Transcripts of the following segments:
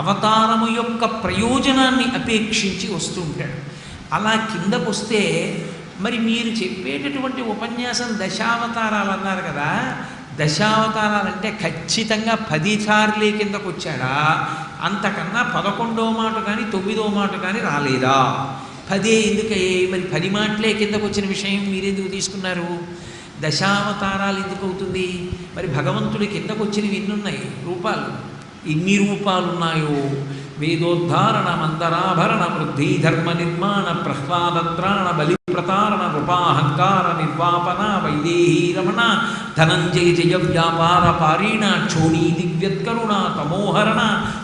అవతారము యొక్క ప్రయోజనాన్ని అపేక్షించి వస్తుంటాడు అలా కిందకొస్తే మరి మీరు చెప్పేటటువంటి ఉపన్యాసం దశావతారాలు అన్నారు కదా దశావతారాలంటే ఖచ్చితంగా పది సార్లే కిందకు వచ్చాడా అంతకన్నా పదకొండో మాట కానీ తొమ్మిదో మాట కానీ రాలేదా? పదే ఎందుకయ్యే? మరి పది మాటలే కిందకు వచ్చిన విషయం మీరెందుకు తీసుకున్నారు? దశావతారాలు ఎందుకు అవుతుంది? మరి భగవంతుడి కిందకు వచ్చినవి ఎన్నున్నాయి? రూపాలు. ఇన్ని రూపాలున్నాయో? వేదోద్ధారణ మందరాభరణ వృద్ధి ధర్మ నిర్మాణ ప్రహ్లాదత్రాణ బలి ప్రతారణ రూపాహంకార నిర్వాపన వైదేహీ రమణ ధనంజయ జయ వ్యాపార పారీణ క్షోణీ దివ్యత్కరుణ తమోహరణ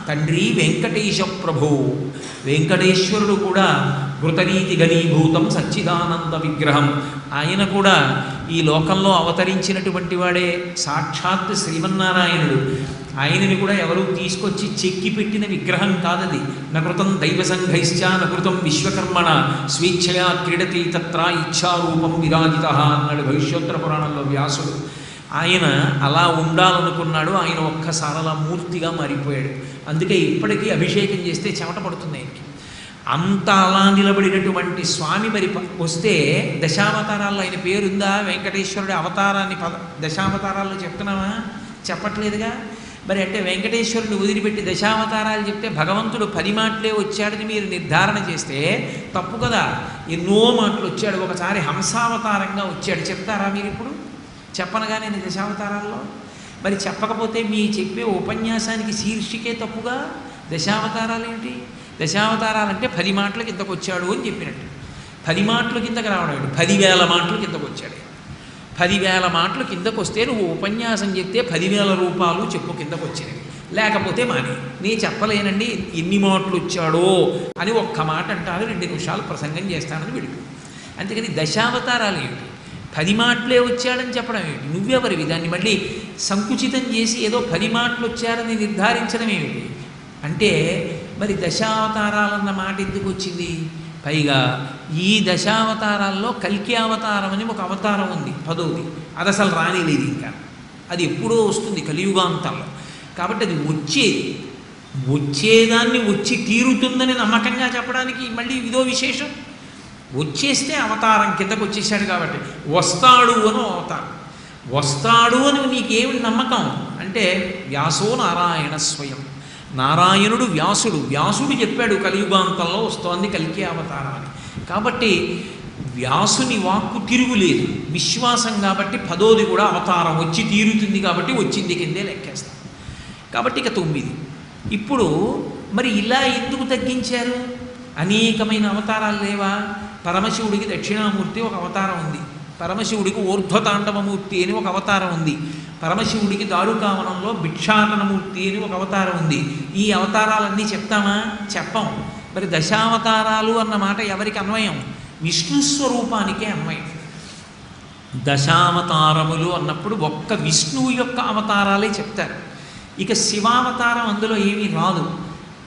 తండ్రి వెంకటేశ ప్రభో వెంకటేశ్వరుడు కూడా ఘృతరీతి ఘనీభూతం సచ్చిదానంద విగ్రహం ఆయన కూడా ఈ లోకంలో అవతరించినటువంటి వాడే సాక్షాత్ శ్రీమన్నారాయణుడు. ఆయనని కూడా ఎవరు తీసుకొచ్చి చెక్కి పెట్టిన విగ్రహం కాదది. నకృతం దైవ సంఘైశ్చ నకృతం విశ్వకర్మణ స్వేచ్ఛయా క్రీడతి తత్ర ఇచ్ఛారూపం విరాజిత అన్నాడు భవిష్యోత్తర పురాణంలో వ్యాసుడు. ఆయన అలా ఉండాలనుకున్నాడు ఆయన ఒక్కసారి అలా మూర్తిగా మారిపోయాడు. అందుకే ఇప్పటికీ అభిషేకం చేస్తే చెమట పడుతుంది ఆయనకి. అంత అలా నిలబడినటువంటి స్వామి మరి వస్తే దశావతారాల్లో ఆయన పేరుందా? వెంకటేశ్వరుడి అవతారాన్ని పద దశావతారాల్లో చెప్తున్నావా? చెప్పట్లేదుగా? మరి అంటే వెంకటేశ్వరుని వదిలిపెట్టి దశావతారాలు చెప్తే భగవంతుడు పది మాటలే వచ్చాడని మీరు నిర్ధారణ చేస్తే తప్పు కదా. ఎన్నో మాటలు వచ్చాడు. ఒకసారి హంసావతారంగా వచ్చాడు. చెప్తారా మీరు ఇప్పుడు? చెప్పనగానే నేను దశావతారాల్లో? మరి చెప్పకపోతే మీ చెప్పే ఉపన్యాసానికి శీర్షికే తప్పుగా? దశావతారాలు ఏంటి దశావతారాలంటే పది మాటల కిందకు వచ్చాడు అని చెప్పినట్టు. పది మాటల కిందకి రావడం ఏంటి? పదివేల మాటల కిందకు వచ్చాడు. పదివేల మాటలు కిందకు వస్తే నువ్వు ఉపన్యాసం చెప్తే పదివేల రూపాయలు చెప్పు కిందకు వచ్చినవి. లేకపోతే మాని. నీ చెప్పలేనండి ఎన్ని మాటలు వచ్చాడో అని ఒక్క మాట అంటారు రెండు నిమిషాలు ప్రసంగం చేస్తానని వెళ్ళిపో అందుకని దశావతారాలు ఏమిటి? పది మాటలే వచ్చాడని చెప్పడం ఏమిటి? నువ్వెవరివి? దాన్ని మళ్ళీ సంకుచితం చేసి ఏదో పది మాటలు వచ్చారని నిర్ధారించడం ఏమిటి? అంటే మరి దశావతారాలన్న మాట ఎందుకు వచ్చింది? పైగా ఈ దశావతారాల్లో కల్కి అవతారం అని ఒక అవతారం ఉంది పదోది. అది అసలు రానిలేదు ఇంకా. అది ఎప్పుడో వస్తుంది కలియుగాంతంలో. కాబట్టి అది వచ్చేది వచ్చేదాన్ని వచ్చి తీరుతుందని నమ్మకంగా చెప్పడానికి మళ్ళీ ఇదో విశేషం. వచ్చేస్తే అవతారం కిందకు వచ్చేసాడు కాబట్టి వస్తాడు అని అవతారం. వస్తాడు అని నీకేమి నమ్మకం? అంటే వ్యాసో నారాయణ స్వయం. నారాయణుడు వ్యాసుడు. వ్యాసుడు చెప్పాడు కలియుగాంతంలో వస్తోంది కలికి అవతారం కాబట్టి వ్యాసుని వాక్కు తిరుగులేదు. విశ్వాసం కాబట్టి పదోది కూడా అవతారం వచ్చి తీరుతుంది కాబట్టి వచ్చింది కిందే లెక్కేస్తాం. కాబట్టి ఇక తొమ్మిది. ఇప్పుడు మరి ఇలా ఎందుకు తగ్గించారు? అనేకమైన అవతారాలు లేవా? పరమశివుడికి దక్షిణామూర్తి ఒక అవతారం ఉంది. పరమశివుడికి ఊర్ధ్వతాండవమూర్తి అని ఒక అవతారం ఉంది. పరమశివుడికి దారుకావనంలో భిక్షాటనమూర్తి అని ఒక అవతారం ఉంది. ఈ అవతారాలన్నీ చెప్తామా? చెప్పం. మరి దశావతారాలు అన్న మాట ఎవరికి అన్వయం? విష్ణు స్వరూపానికే అన్వయం. దశావతారములు అన్నప్పుడు ఒక్క విష్ణువు యొక్క అవతారాలే చెప్తారు. ఇక శివావతారం అందులో ఏమీ రాదు.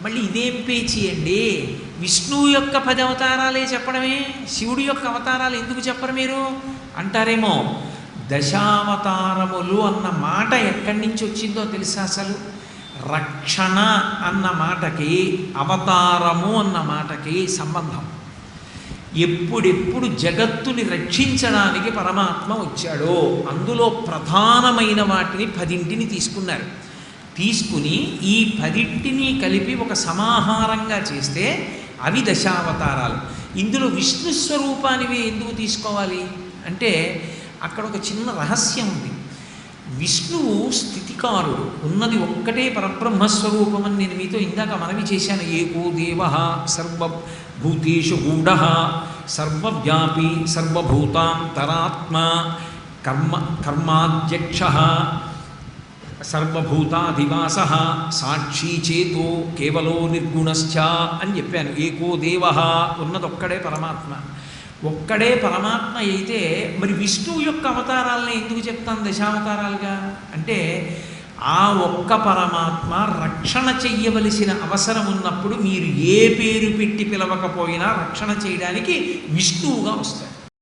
మళ్ళీ ఇదేం పేచి అండి. విష్ణువు యొక్క పది అవతారాలే చెప్పడమే శివుడి యొక్క అవతారాలు ఎందుకు చెప్పరు మీరు? అంటారేమో దశావతారములు అన్న మాట ఎక్కడి నుంచి వచ్చిందో తెలుసా అసలు? రక్షణ అన్న మాటకి అవతారము అన్న మాటకి సంబంధం. ఎప్పుడెప్పుడు జగత్తుని రక్షించడానికి పరమాత్మ వచ్చాడో అందులో ప్రధానమైన వాటిని పదింటిని తీసుకున్నారు. తీసుకుని ఈ పదింటిని కలిపి ఒక సమాహారంగా చేస్తే అవి దశావతారాలు. ఇందులో విష్ణు స్వరూపానివి ఎందుకు తీసుకోవాలి? అంటే అక్కడ ఒక చిన్న రహస్యం ఉంది. విష్ణువు స్థితికారుడు. ఉన్నది ఒక్కటే పరబ్రహ్మస్వరూపం అని నేను మీతో ఇందాక మనవి చేశాను. ఏకో దేవ సర్వభూతేషు గూఢ సర్వవ్యాపి సర్వభూతాంతరాత్మ కర్మ కర్మాధ్యక్ష సర్వభూతాధివాస సాక్షి చేతో కేవలో నిర్గుణశ్చ అని చెప్పాను. ఏకో దేవ ఉన్నదొక్కడే పరమాత్మ. ఒక్కడే పరమాత్మ అయితే మరి విష్ణువు యొక్క అవతారాలని ఎందుకు చెప్తాను దశావతారాలుగా? అంటే ఆ ఒక్క పరమాత్మ రక్షణ చెయ్యవలసిన అవసరం ఉన్నప్పుడు మీరు ఏ పేరు పెట్టి పిలవకపోయినా రక్షణ చేయడానికి విష్ణువుగా వస్తారు